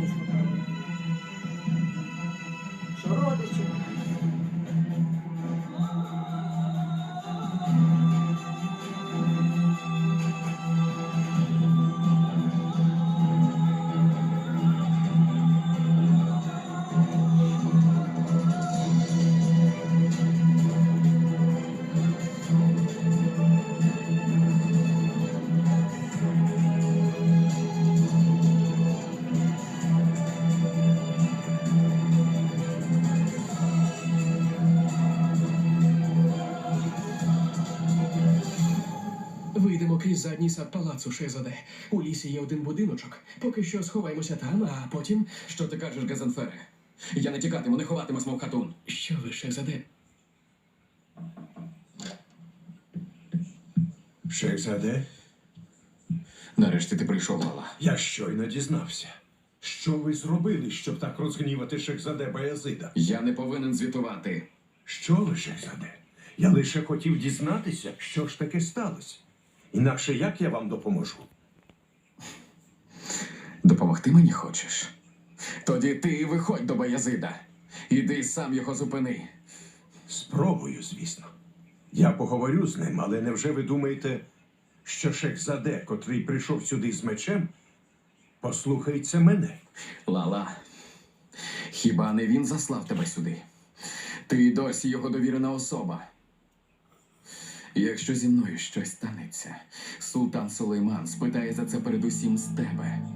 дізнатись. Що родичі? Вийдемо крізь задній сад палацу Шезаде. У лісі є один будиночок. Поки що сховаємося там, а потім. Що ти кажеш, Газанфере? Я не тікатиму, не ховатиму мов хатун. Що ви, Шезаде? Шехзаде, Нарешті ти прийшов, Лала. я щойно дізнався. Що ви зробили, щоб так розгнівати Шехзаде Баязида? Я не повинен звітувати. Що ви, Шехзаде? Я лише хотів дізнатися, що ж таке сталося. Інакше як я вам допоможу? Допомогти мені хочеш? Тоді ти виходь до Баязида. Іди сам його зупини. Спробую, звісно. Я поговорю з ним, але невже ви думаєте, що Шехзаде, котрий прийшов сюди з мечем, послухається мене? Лала. Хіба не він заслав тебе сюди? Ти досі його довірена особа. Якщо зі мною щось станеться, султан Сулейман спитає за це передусім з тебе.